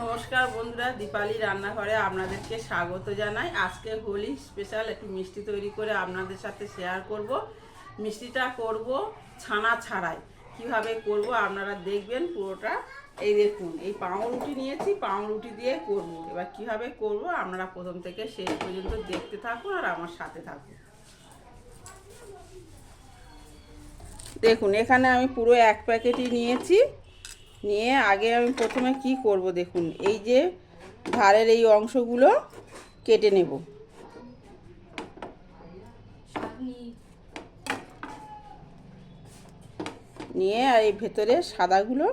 নমস্কার বন্ধুরা, দীপালি রান্নাঘরে আপনাদেরকে স্বাগত জানাই। আজকে হোলি স্পেশাল একটু মিষ্টি তৈরি করে আপনাদের সাথে শেয়ার করব। মিষ্টিটা করব ছানা ছাড়াই। কীভাবে করব আপনারা দেখবেন পুরোটা। এই দেখুন, এই পাউরুটি নিয়েছি, পাউরুটি দিয়ে করব। এবার কীভাবে করব আপনারা প্রথম থেকে শেষ পর্যন্ত দেখতে থাকুন আর আমার সাথে থাকুন। দেখুন, এখানে আমি পুরো এক প্যাকেটই নিয়েছি। নিয়ে আগে আমি প্রথমে কি করব দেখুন, এই যে ধারের এই অংশগুলো কেটে নেব। নিয়ে আর এই ভেতরে সাদাগুলো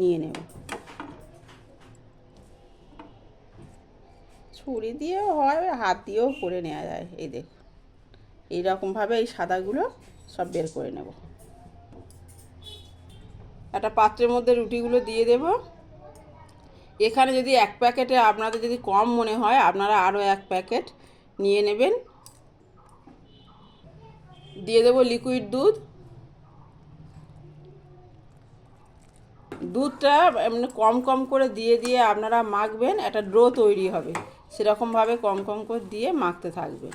নিয়ে নেব। ছুরি দিয়েও হয়, হাত দিয়েও করে নেওয়া যায়, এই দেখুন। এইরকমভাবে এই সাদাগুলো সব বের করে নেব। একটা পাত্রের মধ্যে রুটিগুলো দিয়ে দেব। এখানে যদি এক প্যাকেটে আপনাদের যদি কম মনে হয়, আপনারা আরও এক প্যাকেট নিয়ে নেবেন। দিয়ে দেব লিকুইড দুধ। দুধটা এমনি কম কম করে দিয়ে দিয়ে আপনারা মাখবেন, একটা ড্রো তৈরি হবে। সেরকমভাবে কম কম করে দিয়ে মাখতে থাকবেন।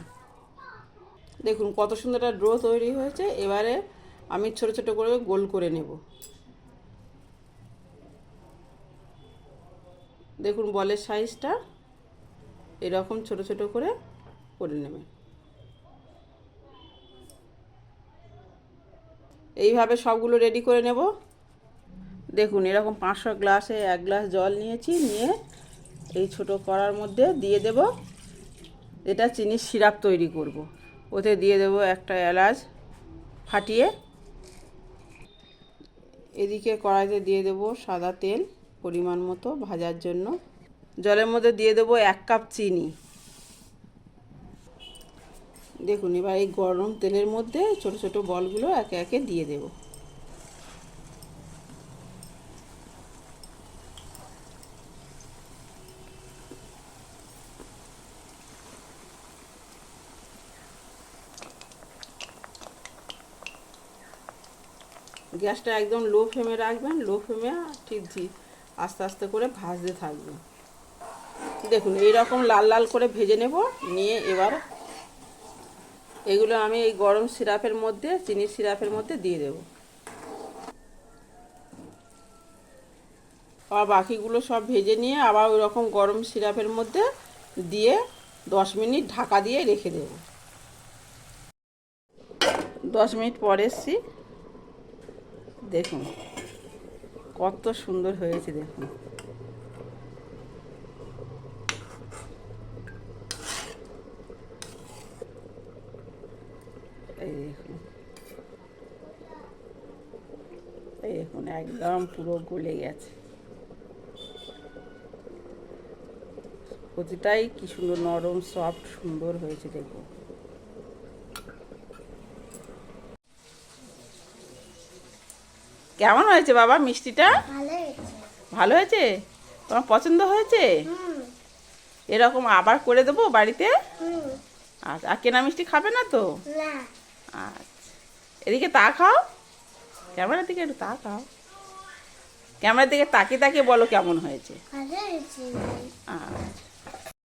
দেখুন কত সুন্দর একটা ড্রো তৈরি হয়েছে। এবারে আমি ছোট ছোট করে গোল করে নেব। দেখুন বলের সাইজটা এরকম ছোট ছোট করে করে নেবেন এইভাবে সবগুলো রেডি করে নেব। দেখুন এরকম পাঁচশো গ্লাসে এক গ্লাস জল নিয়েছি, নিয়ে এই ছোট কড়ার মধ্যে দিয়ে দেব। এটা চিনির সিরাপ তৈরি করব। ওতে দিয়ে দেব একটা এলাচ ফাটিয়ে। এদিকে কড়াইতে দিয়ে দেব সাদা তেল। পরিমাণ মতো ভাজার জন্য। জলের মধ্যে দিয়ে দেবো এক কাপ চিনি। দেখুন, এবার এই গরম তেলের মধ্যে ছোট ছোট বলগুলো একে একে দিয়ে দেব। গ্যাসটা একদম লো ফ্লেমে রাখবেন, লো ফ্লেমে ঠিক আস্তে আস্তে করে ভাজতে থাকবেন দেখুন এই রকম লাল লাল করে ভেজে নেব, নিয়ে এবার এগুলো আমি এই গরম সিরাপের মধ্যে, চিনির সিরাপের মধ্যে দিয়ে দেব। আর বাকিগুলো সব ভেজে নিয়ে আবার ওই রকম গরম সিরাপের মধ্যে দিয়ে দশ মিনিট ঢাকা দিয়ে রেখে দেব। দশ মিনিট পরে এসছি। দেখুন কত সুন্দর হয়েছে দেখুন। এই দেখুন। এই দেখুন, একদম পুরো গলে গেছে। প্রতিটাই কি সুন্দর নরম সফট সুন্দর হয়েছে দেখুন। কেমন হয়েছে বাবা মিষ্টিটা? ভালো হয়েছে। তোমার পছন্দ হয়েছে? এরকম আবার করে দেবো বাড়িতে? আচ্ছা আর কেনা মিষ্টি খাবে না তো? আচ্ছা। এদিকে তা খাও। ক্যামেরার দিকে একটু তা খাও। ক্যামেরার দিকে তাকিয়ে তাকিয়ে বলো কেমন হয়েছে। আচ্ছা।